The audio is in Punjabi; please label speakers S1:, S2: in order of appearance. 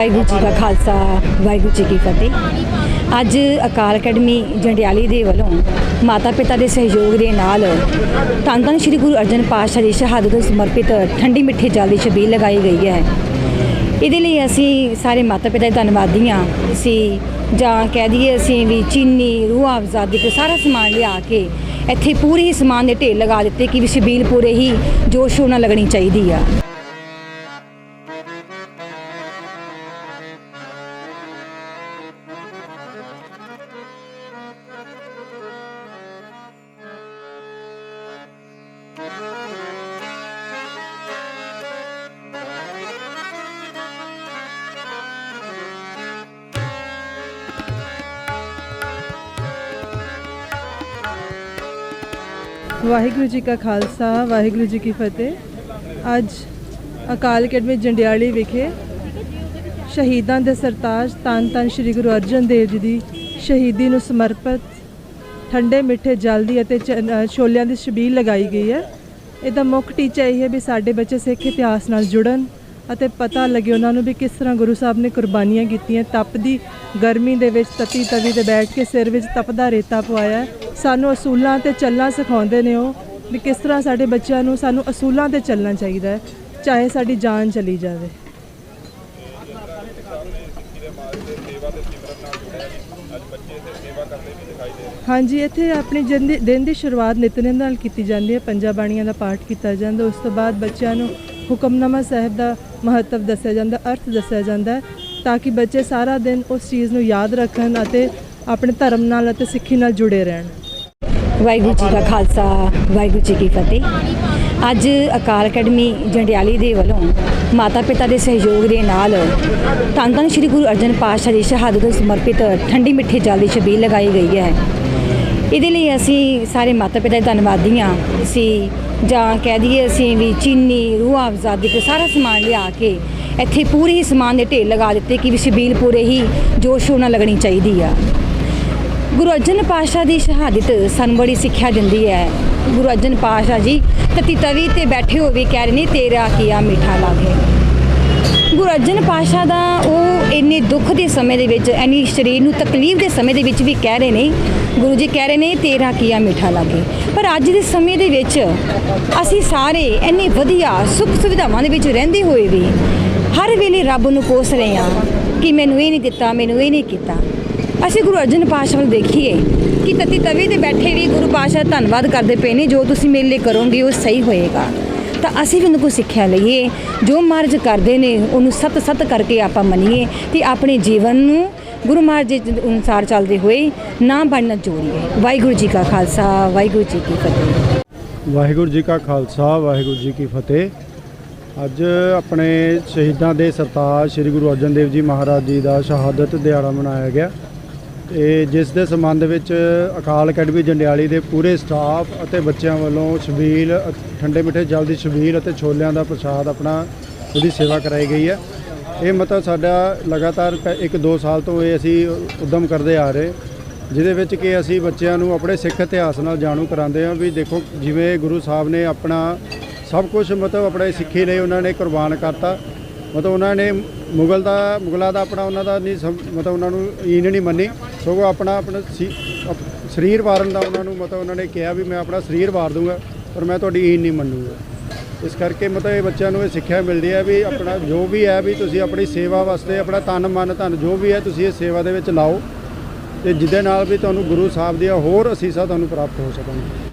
S1: ਵਾਹਿਗੁਰੂ ਜੀ ਕਾ ਖਾਲਸਾ, ਵਾਹਿਗੁਰੂ ਜੀ ਕੀ ਫਤਿਹ। ਅੱਜ ਅਕਾਲ ਅਕੈਡਮੀ ਜੰਡਿਆਲੀ ਦੇ ਵੱਲੋਂ ਮਾਤਾ ਪਿਤਾ ਦੇ ਸਹਿਯੋਗ ਦੇ ਨਾਲ ਧੰਨ ਧੰਨ ਸ੍ਰੀ ਗੁਰੂ ਅਰਜਨ ਪਾਤਸ਼ਾਹ ਦੀ ਸ਼ਹਾਦਤ ਨੂੰ ਸਮਰਪਿਤ ਠੰਡੀ ਮਿੱਠੀ ਜਲ ਦੀ ਛਬੀਲ ਲਗਾਈ ਗਈ ਹੈ। ਇਹਦੇ ਲਈ ਅਸੀਂ ਸਾਰੇ ਮਾਤਾ ਪਿਤਾ ਦੇ ਧੰਨਵਾਦੀ ਹਾਂ। ਅਸੀਂ ਜਾਂ ਕਹਿ ਦਈਏ ਅਸੀਂ ਵੀ ਚੀਨੀ, ਰੂਹ ਅਫਜ਼ਾ ਦੇ ਸਾਰਾ ਸਮਾਨ ਲਿਆ ਕੇ ਇੱਥੇ ਪੂਰੇ ਹੀ ਸਮਾਨ ਦੇ ਢੇਰ ਲਗਾ ਦਿੱਤੇ ਕਿ ਵੀ ਛਬੀਲ ਪੂਰੇ ਹੀ ਜੋਸ਼ੋ ਨਾਲ ਲੱਗਣੀ ਚਾਹੀਦੀ ਆ।
S2: ਵਾਹਿਗੁਰੂ ਜੀ ਕਾ ਖਾਲਸਾ, ਵਾਹਿਗੁਰੂ ਜੀ ਕੀ ਫਤਿਹ। ਅੱਜ ਅਕਾਲ ਅਕੈਡਮੀ ਜੰਡਿਆਲੀ ਵਿਖੇ ਸ਼ਹੀਦਾਂ ਦੇ ਸਰਤਾਜ ਤਨ ਤਨ ਸ੍ਰੀ ਗੁਰੂ ਅਰਜਨ ਦੇਵ ਜੀ ਦੀ ਸ਼ਹੀਦੀ ਨੂੰ ਸਮਰਪਿਤ ਠੰਡੇ ਮਿੱਠੇ ਜਲ ਦੀ ਅਤੇ ਚ- ਛੋਲਿਆਂ ਦੀ ਛਬੀਲ ਲਗਾਈ ਗਈ ਹੈ। ਇਹਦਾ ਮੁੱਖ ਟੀਚਾ ਇਹ ਹੈ ਵੀ ਸਾਡੇ ਬੱਚੇ ਸਿੱਖ ਇਤਿਹਾਸ ਨਾਲ ਜੁੜਨ ਅਤੇ ਪਤਾ ਲੱਗੇ ਉਹਨਾਂ ਨੂੰ ਵੀ ਕਿਸ ਤਰ੍ਹਾਂ ਗੁਰੂ ਸਾਹਿਬ ਨੇ ਕੁਰਬਾਨੀਆਂ ਕੀਤੀਆਂ। ਤਪਦੀ ਗਰਮੀ ਦੇ ਵਿੱਚ ਤਤੀ ਤਵੀ ਤੇ ਬੈਠ ਕੇ ਸਿਰ ਵਿੱਚ ਤਪਦਾ ਰੇਤਾ ਪਵਾਇਆ ਸਾਨੂੰ ਅਸੂਲਾਂ ਤੇ ਚੱਲਣਾ ਸਿਖਾਉਂਦੇ ਨੇ ਉਹ ਵੀ ਕਿਸ ਤਰ੍ਹਾਂ ਸਾਡੇ ਬੱਚਿਆਂ ਨੂੰ ਸਾਨੂੰ ਅਸੂਲਾਂ ਤੇ ਚੱਲਣਾ ਚਾਹੀਦਾ ਹੈ, ਚਾਹੇ ਸਾਡੀ ਜਾਨ ਚਲੀ ਜਾਵੇ। ਹਾਂਜੀ ਇੱਥੇ ਆਪਣੀ ਦਿਨ ਦੀ ਦਿਨ ਦੀ ਸ਼ੁਰੂਆਤ ਨਿਤਨੇਮ ਨਾਲ ਕੀਤੀ ਜਾਂਦੀ ਹੈ। ਪੰਜਾਂ ਬਾਣੀਆਂ ਦਾ ਪਾਠ ਕੀਤਾ ਜਾਂਦਾ। ਉਸ ਤੋਂ ਬਾਅਦ ਬੱਚਿਆਂ ਨੂੰ ਹੁਕਮਨਾਮਾ ਸਾਹਿਬ ਦਾ ਮਹੱਤਵ ਦੱਸਿਆ ਜਾਂਦਾ ਅਰਥ ਦੱਸਿਆ ਜਾਂਦਾ ਹੈ ਤਾਂ ਕਿ ਬੱਚੇ ਸਾਰਾ ਦਿਨ ਉਸ ਚੀਜ਼ ਨੂੰ ਯਾਦ ਰੱਖਣ ਅਤੇ ਆਪਣੇ ਧਰਮ ਨਾਲ ਅਤੇ ਸਿੱਖੀ ਨਾਲ ਜੁੜੇ ਰਹਿਣ।
S1: ਵਾਹਿਗੁਰੂ ਜੀ ਕਾ ਖਾਲਸਾ ਵਾਹਿਗੁਰੂ ਜੀ ਕੀ ਫਤਿਹ। ਅੱਜ ਅਕਾਲ ਅਕੈਡਮੀ ਜੰਡਿਆਲੀ ਦੇ ਵੱਲੋਂ ਮਾਤਾ ਪਿਤਾ ਦੇ ਸਹਿਯੋਗ ਦੇ ਨਾਲ ਧੰਨ ਧੰਨ ਸ੍ਰੀ ਗੁਰੂ ਅਰਜਨ ਪਾਤਸ਼ਾਹ ਦੀ ਸ਼ਹਾਦਤ ਨੂੰ ਸਮਰਪਿਤ ਠੰਡੀ ਮਿੱਠੀ ਜਲ ਦੀ ਛਬੀਲ ਲਗਾਈ ਗਈ ਹੈ। ਇਹਦੇ ਲਈ ਅਸੀਂ ਸਾਰੇ ਮਾਤਾ ਪਿਤਾ ਦੇ ਧੰਨਵਾਦੀ ਹਾਂ। ਅਸੀਂ ਜਾਂ ਕਹਿ ਦਈਏ ਅਸੀਂ ਵੀ ਚੀਨੀ, ਰੂਹ ਅਫਜ਼ਾ ਦੇ ਸਾਰਾ ਸਮਾਨ ਲਿਆ ਕੇ ਇੱਥੇ ਪੂਰੇ ਹੀ ਸਮਾਨ ਦੇ ਢੇਰ ਲਗਾ ਦਿੱਤੇ ਕਿ ਵੀ ਛਬੀਲ ਪੂਰੇ ਹੀ ਜੋਸ਼ੋ ਨਾਲ ਲੱਗਣੀ ਚਾਹੀਦੀ ਆ। ਗੁਰੂ ਅਰਜਨ ਪਾਤਸ਼ਾਹ ਦੀ ਸ਼ਹਾਦਤ ਸਾਨੂੰ ਬੜੀ ਸਿੱਖਿਆ ਦਿੰਦੀ ਹੈ। ਗੁਰੂ ਅਰਜਨ ਪਾਤਸ਼ਾਹ ਜੀ, ਤਤੀ ਤਵੀ ਤੇ ਬੈਠੇ ਹੋ ਵੀ ਕਹਿ ਰਹੇ ਨੇ, ਤੇਰਾ ਕੀਆ ਮਿੱਠਾ ਲਾਗੇ। ਗੁਰੂ ਅਰਜਨ ਪਾਤਸ਼ਾਹ ਦਾ ਉਹ ਇੰਨੇ ਦੁੱਖ ਦੇ ਸਮੇਂ ਦੇ ਵਿੱਚ, ਇੰਨੀ ਸਰੀਰ ਨੂੰ ਤਕਲੀਫ ਦੇ ਸਮੇਂ ਦੇ ਵਿੱਚ ਵੀ ਕਹਿ ਰਹੇ ਨੇ। ਗੁਰੂ ਜੀ ਕਹਿ ਰਹੇ ਨੇ, ਤੇਰਾ ਕੀਆ ਮਿੱਠਾ ਲਾਗੇ। ਪਰ ਅੱਜ ਦੇ ਸਮੇਂ ਦੇ ਵਿੱਚ ਅਸੀਂ ਸਾਰੇ ਇੰਨੇ ਵਧੀਆ ਸੁੱਖ ਸੁਵਿਧਾਵਾਂ ਦੇ ਵਿੱਚ ਰਹਿੰਦੇ ਹੋਏ ਵੀ ਹਰ ਵੇਲੇ ਰੱਬ ਨੂੰ ਕੋਸ ਰਹੇ ਹਾਂ ਕਿ ਮੈਨੂੰ ਇਹ ਨਹੀਂ ਦਿੱਤਾ, ਮੈਨੂੰ ਇਹ ਨਹੀਂ ਕੀਤਾ। ਅਸੀਂ ਗੁਰੂ ਅਰਜਨ ਪਾਤਸ਼ਾਹ ਵੱਲ ਦੇਖੀਏ ਕਿ ਤਤੀ ਤਵੀ ਤੇ ਬੈਠੇ ਵੀ ਗੁਰੂ ਪਾਤਸ਼ਾਹ ਧੰਨਵਾਦ ਕਰਦੇ ਪਏ ਨੇ, ਜੋ ਤੁਸੀਂ ਮੇਰੇ ਲਈ ਕਰੋਗੇ, ਉਹ ਸਹੀ ਹੋਏਗਾ। ਤਾਂ ਅਸੀਂ ਵੀ ਉਹਨਾਂ ਕੋਲ ਸਿੱਖਿਆ ਲਈਏ। ਜੋ ਮਹਾਰਾਜ ਕਰਦੇ ਨੇ, ਉਹਨੂੰ ਸਤ ਸਤ ਕਰਕੇ ਆਪਾਂ ਮੰਨੀਏ ਤੇ ਆਪਣੇ ਜੀਵਨ ਨੂੰ ਗੁਰੂ ਮਹਾਰਾਜ ਦੇ ਅਨੁਸਾਰ ਚੱਲਦੇ ਹੋਏ ਨਾ ਬਣਨਾ ਜੋੜੀਏ ਵਾਹਿਗੁਰੂ ਜੀ ਕਾ ਖਾਲਸਾ, ਵਾਹਿਗੁਰੂ ਜੀ ਕੀ ਫਤਿਹ।
S3: ਵਾਹਿਗੁਰੂ ਜੀ ਕਾ ਖਾਲਸਾ, ਵਾਹਿਗੁਰੂ ਜੀ ਕੀ ਫਤਿਹ। ਅੱਜ ਆਪਣੇ ਸ਼ਹੀਦਾਂ ਦੇ ਸਰਤਾਜ ਸ੍ਰੀ ਗੁਰੂ ਅਰਜਨ ਦੇਵ ਜੀ ਮਹਾਰਾਜ ਜੀ ਦਾ ਸ਼ਹਾਦਤ ਦਿਹਾੜਾ ਮਨਾਇਆ ਗਿਆ। ਤੇ ਜਿਸ ਦੇ ਸੰਬੰਧ ਵਿੱਚ ਅਕਾਲ ਅਕੈਡਮੀ ਜੰਡਿਆਲੀ ਦੇ ਪੂਰੇ ਸਟਾਫ ਅਤੇ ਬੱਚਿਆਂ ਵੱਲੋਂ ਛਬੀਲ ਠੰਡੇ ਮਿੱਠੇ ਜਲ ਦੀ ਛਬੀਲ ਅਤੇ ਛੋਲਿਆਂ ਦਾ ਪ੍ਰਸ਼ਾਦ ਆਪਣਾ ਉਹਦੀ ਸੇਵਾ ਕਰਾਈ ਗਈ ਹੈ। ਇਹ ਮਤਲਬ ਸਾਡਾ ਲਗਾਤਾਰ ਕ- ਇੱਕ ਦੋ ਸਾਲ ਤੋਂ ਇਹ ਅਸੀਂ ਉਦਮ ਕਰਦੇ ਆ ਰਹੇ, ਜਿਹਦੇ ਵਿੱਚ ਕਿ ਅਸੀਂ ਬੱਚਿਆਂ ਨੂੰ ਆਪਣੇ ਸਿੱਖ ਇਤਿਹਾਸ ਨਾਲ ਜਾਣੂ ਕਰਾਉਂਦੇ ਹਾਂ ਵੀ ਦੇਖੋ ਜਿਵੇਂ ਗੁਰੂ ਸਾਹਿਬ ਨੇ ਆਪਣਾ ਸਭ ਕੁਝ ਮਤਲਬ ਆਪਣੇ ਸਿੱਖੀ ਲਈ ਉਹਨਾਂ ਨੇ ਕੁਰਬਾਨ ਕਰਤਾ, ਮਤਲਬ ਉਹਨਾਂ ਨੇ ਮੁਗਲ ਦਾ, ਮੁਗਲਾਂ ਦਾ ਆਪਣਾ ਉਹਨਾਂ ਦਾ ਨਹੀਂ ਸਮ- ਮਤਲਬ ਉਹਨਾਂ ਨੂੰ ਈਨ ਨਹੀਂ ਮੰਨੀ। ਸਗੋਂ ਆਪਣਾ ਆਪਣਾ ਸੀ- ਸਰੀਰ ਵਾਰਨ ਦਾ ਉਹਨਾਂ ਨੂੰ ਮਤਲਬ ਉਹਨਾਂ ਨੇ ਕਿਹਾ ਵੀ ਮੈਂ ਆਪਣਾ ਸਰੀਰ ਵਾਰ ਦੂੰਗਾ, ਪਰ ਮੈਂ ਤੁਹਾਡੀ ਈਨ ਨਹੀਂ ਮੰਨੂਗਾ। ਇਸ ਕਰਕੇ ਮਤਲਬ ਇਹ ਬੱਚਿਆਂ ਨੂੰ ਇਹ ਸਿੱਖਿਆ ਮਿਲਦੀ ਹੈ ਵੀ ਆਪਣਾ ਜੋ ਵੀ ਹੈ ਵੀ ਤੁਸੀਂ ਆਪਣੀ ਸੇਵਾ ਵਾਸਤੇ ਆਪਣਾ ਤਨ, ਮਨ, ਧਨ ਜੋ ਵੀ ਹੈ ਤੁਸੀਂ ਇਹ ਸੇਵਾ ਦੇ ਵਿੱਚ ਲਾਓ ਤੇ ਜਿਹਦੇ ਨਾਲ ਵੀ ਤੁਹਾਨੂੰ ਗੁਰੂ ਸਾਹਿਬ ਦੀਆਂ ਹੋਰ ਅਸੀਸਾਂ ਤੁਹਾਨੂੰ ਪ੍ਰਾਪਤ ਹੋ ਸਕਣ